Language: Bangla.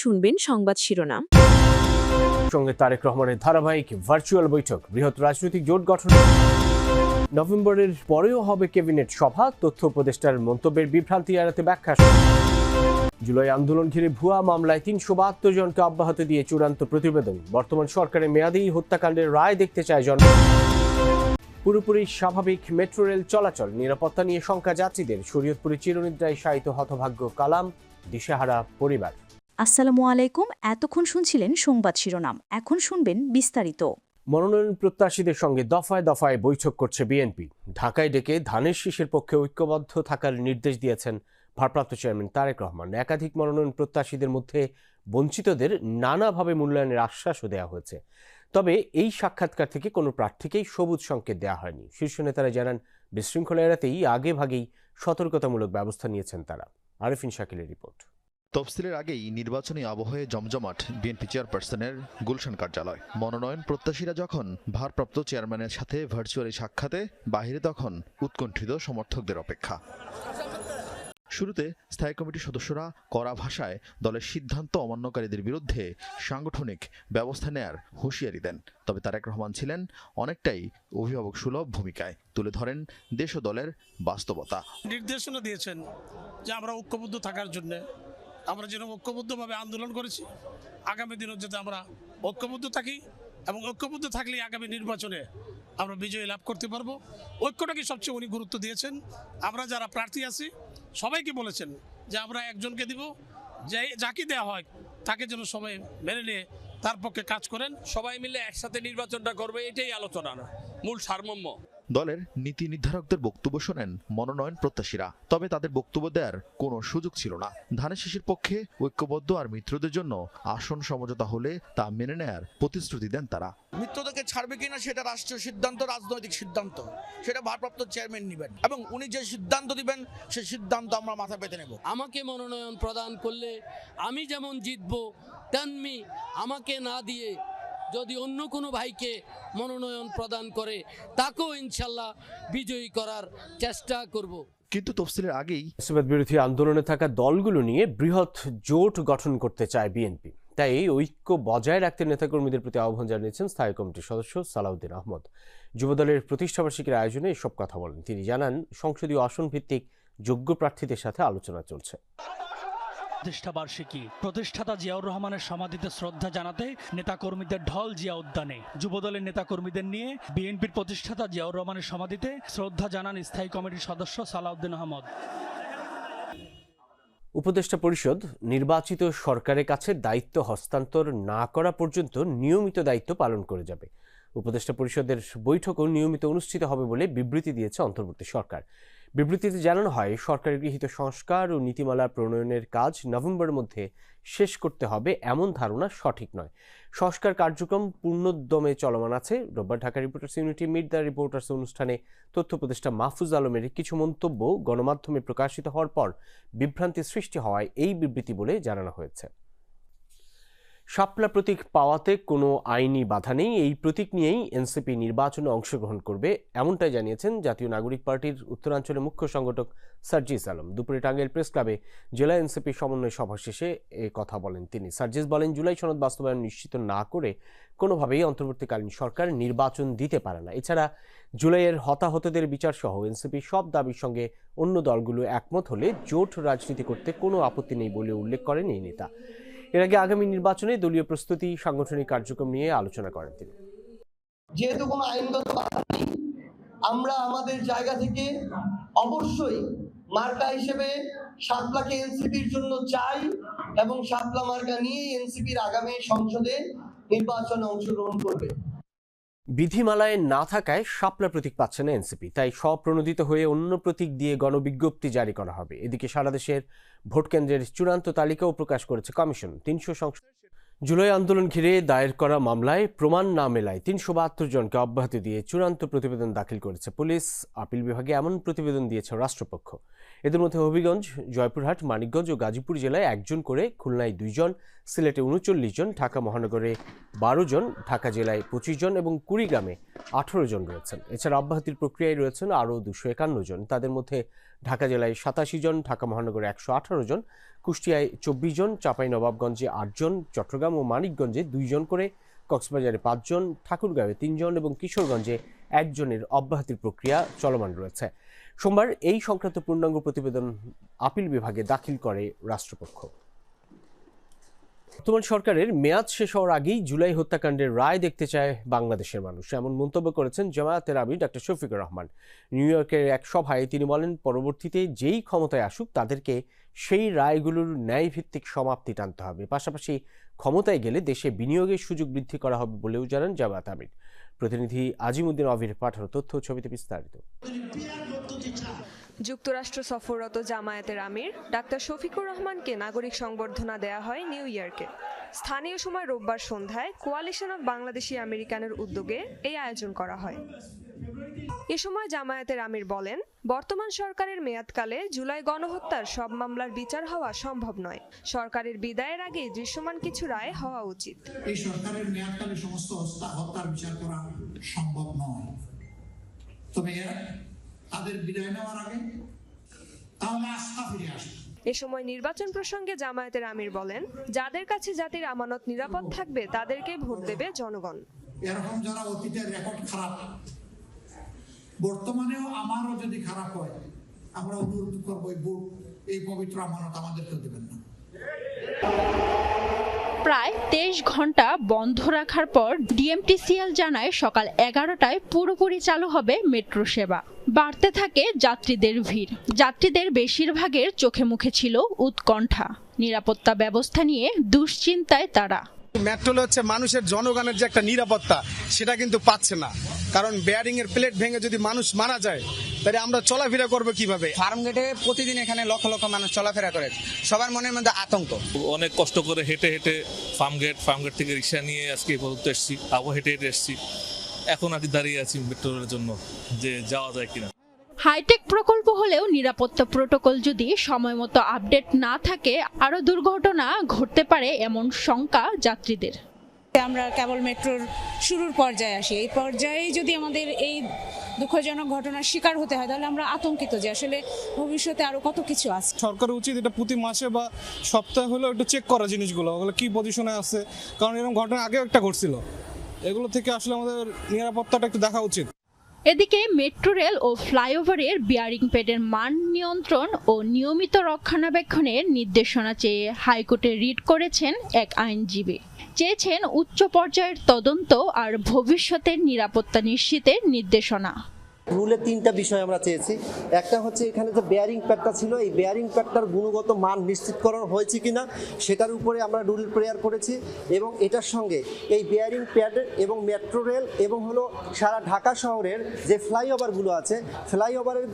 শুনবেন সংবাদ শিরোনাম। সঙ্গে তারেক রহমানের ধারাবাহিক ভার্চুয়াল বৈঠক, বৃহৎ রাজনৈতিক জোট গঠন। নভেম্বরের পরেও হবে ক্যাবিনেট সভা, তথ্য উপদেষ্টার মন্তব্যের বিভ্রান্তি এড়াতে ব্যাখ্যা। জুলাই আন্দোলন ঘিরে ভুয়া মামলায় তিনশো বাহাত্তর জনকে অব্যাহতি দিয়ে চূড়ান্ত প্রতিবেদন। বর্তমান সরকারের মেয়াদী হত্যাকাণ্ডের রায় দেখতে চায় জন। পুরোপুরি স্বাভাবিক মেট্রো রেল চলাচল, নিরাপত্তা নিয়ে শঙ্কা যাত্রীদের। শরীয়তপুরে চিরনিদ্রায় শায়িত হতভাগ্য কালাম, দিশেহারা পরিবার। আসসালামু আলাইকুম। এতক্ষণ শুনছিলেন সংবাদ শিরোনাম। এখন শুনবেন বিস্তারিত। মনোনয়ন প্রত্যাশীদের সঙ্গে দফায় দফায় বৈঠক করছে বিএনপি। ঢাকায় ডেকে ধানের শীষের পক্ষে ঐক্যবদ্ধ থাকার নির্দেশ দিয়েছেন ভারপ্রাপ্ত চেয়ারম্যান তারেক রহমান। একাধিক মনোনয়ন প্রত্যাশীদের মধ্যে বঞ্চিতদের নানাভাবে মূল্যায়নের আশ্বাসও দেওয়া হয়েছে। তবে এই সাক্ষাৎকার থেকে কোনো প্রার্থীকেই সবুজ সংকেত দেওয়া হয়নি। শীর্ষ নেতারা জানান, বিশৃঙ্খলা এড়াতেই আগে ভাগেই সতর্কতামূলক ব্যবস্থা নিয়েছেন তারা। আরিফিন শাকিলের রিপোর্ট। তফসিলের আগেই নির্বাচনী আবহে জমজমাট বিএনপি চেয়ারপারসনের গুলশান কার্যালয়। মনোনয়ন প্রত্যাশীরা যখন ভারপ্রাপ্ত চেয়ারম্যানের সাথে ভার্চুয়ালি সাক্ষাতে, বাহিরে তখন উৎকণ্ঠিত সমর্থকদের অপেক্ষা। শুরুতে স্থায়ী কমিটির সদস্যরা কড়া ভাষায় দলের সিদ্ধান্ত অমান্যকারীদের বিরুদ্ধে সাংগঠনিক ব্যবস্থা নেয়ার হুঁশিয়ারি দেন। তবে তারেক রহমান ছিলেন অনেকটাই অভিভাবক সুলভ ভূমিকায়। তুলে ধরেন দেশ ও দলের বাস্তবতা। নির্দেশনা দিয়েছেন যে আমরা ঐক্যবদ্ধ থাকার জন্য আমরা যেন ঐক্যবদ্ধভাবে আন্দোলন করেছি। আগামী দিনও যাতে আমরা ঐক্যবদ্ধ থাকি এবং ঐক্যবদ্ধ থাকলে আগামী নির্বাচনে আমরা বিজয় লাভ করতে পারব। ঐক্যটাকে সবচেয়ে উনি গুরুত্ব দিয়েছেন। আমরা যারা প্রার্থী আছি, সবাইকে বলেছেন যে আমরা একজনকে দিব, যে যাকে দেওয়া হয় তাকে যেন সবাই মেনে নিয়ে তার পক্ষে কাজ করেন। সবাই মিলে একসাথে নির্বাচনটা করবে, এটাই আলোচনা মূল সারমর্ম। দলের নীতি নির্ধারকদের বক্তব্য শোনেন মনোনয়ন প্রত্যাশীরা। তবে তাদের বক্তব্য দেওয়ার কোনো সুযোগ ছিল না। ধানের শিশির পক্ষে ঐক্যবদ্ধ আর মিত্রদের জন্য আসন সমঝোতা হলে তা মেনে নেয়ার প্রতিশ্রুতি দেন তারা। মিত্রদেরকে ছাড়বে কিনা সেটা রাষ্ট্রীয় সিদ্ধান্ত রাজনৈতিক সিদ্ধান্ত। সেটা ভারপ্রাপ্ত চেয়ারম্যান নেবেন এবং উনি যে সিদ্ধান্ত দিবেন সেই সিদ্ধান্ত আমরা মাথা পেতে নেব। আমাকে মনোনয়ন প্রদান করলে আমি যেমন জিতব তেমনি আমাকে না দিয়ে যদি অন্য কোনো ভাইকে মনোনয়ন প্রদান করে তাকেও ইনশাল্লাহ বিজয়ী করার চেষ্টা করব। কিন্তু তফসিলের আগেই ফ্যাসিবাদ বিরোধী আন্দোলনে থাকা দলগুলো নিয়ে বৃহৎ জোট গঠন করতে চায় বিএনপি। তাই এই ঐক্য বজায় রাখতে নেতাকর্মীদের প্রতি আহ্বান জানিয়েছেন স্থায়ী কমিটির সদস্য সালাউদ্দিন আহমদ। যুবদলের প্রতিষ্ঠাবার্ষিকীর আয়োজনে এসব কথা বলেন। তিনি জানান সংসদীয় আসন ভিত্তিক যোগ্য প্রার্থীদের সাথে আলোচনা চলছে। প্রতিষ্ঠা বার্ষিকী প্রতিষ্ঠাতা জিয়াউর রহমানের সমাধিতে শ্রদ্ধা জানাতে নেতাকর্মীদের ঢল জিয়া উদ্যানে। যুবদলের নেতাকর্মীদের নিয়ে বিএনপির প্রতিষ্ঠাতা জিয়াউর রহমানের সমাধিতে শ্রদ্ধা জানান স্থায়ী কমিটির সদস্য সালাউদ্দিন আহমদ। উপদেষ্টা পরিষদ, নির্বাচিত সরকারের কাছে দায়িত্ব হস্তান্তর না করা পর্যন্ত নিয়মিত দায়িত্ব পালন করে যাবে। উপদেষ্টা পরিষদের বৈঠকও নিয়মিত অনুষ্ঠিত হবে বলে বিবৃতি দিয়েছে অন্তর্বর্তী সরকার। বিবৃতিতে জানানো হয়, সরকারের গৃহীত সংস্কার ও নীতিমালা প্রণয়নের কাজ নভেম্বরের মধ্যে শেষ করতে হবে এমন ধারণা সঠিক নয়। সংস্কার কার্যক্রম পূর্ণোদ্যমে চলমান আছে। রোববার Dhaka reporters unity, meet the reporters অনুষ্ঠানে তথ্য উপদেষ্টা মাহফুজ আলমের কিছু মন্তব্য গণমাধ্যমে প্রকাশিত হওয়ার পর বিভ্রান্তি সৃষ্টি হওয়ায় এই বিবৃতি বলে জানানো হয়েছে। শাপলা প্রতীক পাওয়াতে কোনো আইনি বাধা নেই। এই প্রতীক নিয়েই এনসিপি নির্বাচনে অংশগ্রহণ করবে, এমনটাই জানিয়েছেন জাতীয় নাগরিক পার্টির উত্তরাঞ্চলের মুখ্য সংগঠক সার্জিস আলম। দুপুরে টাঙ্গাইল প্রেস ক্লাবে জেলা এনসিপি সমন্বয় সভা শেষে এ কথা বলেন তিনি। সার্জিস বলেন, জুলাই সনদ বাস্তবায়ন নিশ্চিত না করে কোনোভাবেই অন্তর্বর্তীকালীন সরকার নির্বাচন দিতে পারে না। এছাড়া জুলাইয়ের হতাহতদের বিচার সহ এনসিপি সব দাবির সঙ্গে অন্য দলগুলো একমত হলে জোট রাজনীতি করতে কোনো আপত্তি নেই বলে উল্লেখ করেন এই নেতা। এর আগে আগামী নির্বাচনে দলীয় প্রস্তুতি, সাংগঠনিক কার্যক্রম নিয়ে আলোচনা করেন তিনি। যেহেতু কোনো আইনগত বাধা নেই, আমরা আমাদের জায়গা থেকে অবশ্যই মার্কা হিসেবে সাতলাকে এনসিপির জন্য চাই এবং সাতলা মার্কা নিয়ে এনসিপির আগামী সংসদে নির্বাচনে অংশগ্রহণ করবে। বিধিমালায় না থাকায় শাপলা প্রতীক পাচ্ছে না এনসিপি। তাই স্বপ্রণোদিত হয়ে অন্য প্রতীক দিয়ে গণবিজ্ঞপ্তি জারি করা হবে। এদিকে সারা দেশের ভোট কেন্দ্রের চূড়ান্ত তালিকাও প্রকাশ করেছে কমিশন। তিনশো সংসদ জুলাই আন্দোলন ঘিরে দায়ের করা মামলায় প্রমাণ না মেলায় তিনশো বাহাত্তর জনকে অব্যাহতি দিয়ে চূড়ান্ত প্রতিবেদন দাখিল করেছে পুলিশ। আপিল বিভাগে এমন প্রতিবেদন দিয়েছে রাষ্ট্রপক্ষ। এদের মধ্যে হবিগঞ্জ, জয়পুরহাট, মানিকগঞ্জ ও গাজীপুর জেলায় একজন করে, খুলনায় দুইজন সিলেটে উনচল্লিশ জন, ঢাকা মহানগরে বারো জন, ঢাকা জেলায় পঁচিশ জন এবং কুড়িগ্রামে আঠারো জন রয়েছেন। এছাড়া অব্যাহতির প্রক্রিয়ায় রয়েছেন আরও দুশো একান্ন জন। তাদের মধ্যে ঢাকা জেলায় সাতাশি জন, ঢাকা মহানগরে একশো আঠারো জন কুষ্টিয়ায় চব্বিশ জন, চাঁপাই নবাবগঞ্জে আটজন চট্টগ্রাম ও মানিকগঞ্জে দুইজন করে, কক্সবাজারে পাঁচজন ঠাকুরগাঁওয়ে তিনজন এবং কিশোরগঞ্জে একজনের অব্যাহতির প্রক্রিয়া চলমান রয়েছে। সোমবার এই সংক্রান্ত পূর্ণাঙ্গ প্রতিবেদন আপিল বিভাগে দাখিল করে রাষ্ট্রপক্ষ। বর্তমান সরকারের মেয়াদ শেষ হওয়ার আগেই জুলাই হত্যাকাণ্ডের রায় দেখতে চায় বাংলাদেশের মানুষ। এমন মন্তব্য করেছেন জামায়াতের আমির ডক্টর শফিকুর রহমান। নিউ ইয়র্কের এক সভায় তিনি বলেন, পরবর্তীতে যেই ক্ষমতায় আসুক, তাদেরকে সেই রায়গুলোর ন্যায়ভিত্তিক সমাপ্তি টানতে হবে। পাশাপাশি ক্ষমতায় গেলে দেশে বিনিয়োগের সুযোগ বৃদ্ধি করা হবে বলেও জানান জামায়াত আমির। প্রতিনিধি আজিমুদ্দিন অবির পাঠানো তথ্য ছবিতে বিস্তারিত। যুক্তরাষ্ট্র সফররত জামায়াতের আমির ডাক্তার শফিকুর রহমানকে নাগরিক সংবর্ধনা দেয়া হয় নিউ ইয়র্কে। স্থানীয় সময় রোববার সন্ধ্যায় কোয়ালিশন অব বাংলাদেশি আমেরিকানের উদ্যোগে এই আয়োজন করা হয়। এ সময় জামায়াতের আমির বলেন, বর্তমান সরকারের মেয়াদকালে জুলাই গণহত্যার সব মামলার বিচার হওয়া সম্ভব নয়। সরকারের বিদায়ের আগে দৃশ্যমান কিছু রায় হওয়া উচিত। এই সরকারের মেয়াদকালে সমস্ত হত্যার বিচার করা সম্ভব নয়। তবে তাদের বিদায় নেওয়ার আগে তাহলে আস্থা ফিরে আসে এ সময় নির্বাচন প্রসঙ্গে জামায়াতের আমির বলেন যাদের কাছে জাতির আমানত নিরাপদ থাকবে তাদেরকে ভোট দেবে জনগণ। এরকম যারা অতীতের রেকর্ড খারাপ বর্তমানেও আমারও যদি খারাপ হয় আমরা অনুরোধ করব এই ভোট এই পবিত্র আমানত আমাদেরকেও দেবেন না। প্রায় তেইশ ঘণ্টা বন্ধ রাখার পর ডিএমটিসিএল জানায় সকাল এগারোটায় পুরোপুরি চালু হবে মেট্রো সেবা। বাড়তে থাকে যাত্রীদের ভিড়। যাত্রীদের বেশিরভাগের চোখে মুখে ছিল উৎকণ্ঠা। নিরাপত্তা ব্যবস্থা নিয়ে দুশ্চিন্তায় তারা। মেট্রোল হচ্ছে মানুষের জনগণের যে একটা নিরাপত্তা সেটা কিন্তু পাচ্ছে না। কারণ বেয়ারিং এর প্লেট ভেঙে যদি মানুষ মারা যায় তাহলে আমরা চলাফেরা করব কীভাবে? ফার্ম গেটে প্রতিদিন এখানে লক্ষ লক্ষ মানুষ চলাফেরা করে। সবার মনের মধ্যে আতঙ্ক। অনেক কষ্ট করে হেঁটে হেঁটে ফার্ম গেট ফার্ম গেট থেকে রিক্সা নিয়ে আজকে এই পর্যন্ত এসেছি। আবু হেঁটে হেঁটে এসেছি। এখন আর দাঁড়িয়ে আছি মেট্রোলের জন্য যে যাওয়া যায় কিনা। হাইটেক প্রকল্প হলেও নিরাপত্তা প্রোটোকল যদি সময়মতো আপডেট না থাকে আরও দুর্ঘটনা ঘটতে পারে এমন শঙ্কা যাত্রীদের। আমরা কেবল মেট্রোর শুরুর পর্যায়ে আসি। এই পর্যায়ে যদি আমাদের এই দুঃখজনক ঘটনার শিকার হতে হয় তাহলে আমরা আতঙ্কিত যে আসলে ভবিষ্যতে আরও কত কিছু আছে। সরকার উচিত এটা প্রতি মাসে বা সপ্তাহে হলেও একটু চেক করা জিনিসগুলো ওগুলো কি পজিশনে আছে। কারণ এরকম ঘটনা আগেও একটা ঘটছিল। এগুলো থেকে আসলে আমাদের নিরাপত্তাটা একটু দেখা উচিত। এদিকে মেট্রো রেল ও ফ্লাইওভারের বিয়ারিং প্যাডের মান নিয়ন্ত্রণ ও নিয়মিত রক্ষণাবেক্ষণের নির্দেশনা চেয়ে হাইকোর্টে রিট করেছেন এক আইনজীবী। চেয়েছেন উচ্চ পর্যায়ের তদন্ত আর ভবিষ্যতের নিরাপত্তা নিশ্চিতের নির্দেশনা। রুলে তিনটা বিষয় আমরা চেয়েছি। একটা হচ্ছে এখানে যে বেয়ারিং প্যাডটা ছিল, এই বেয়ারিং প্যাডটার গুণগত মান নিশ্চিত করা হয়েছে কিনা, সেটার উপরে আমরা রুল প্রেয়ার করেছি এবং এটার সঙ্গে এই বেয়ারিং প্যাড এবং মেট্রো রেল এবং হলো সারা ঢাকা শহরের যে ফ্লাইওভারগুলো আছে ফ্লাইওভারের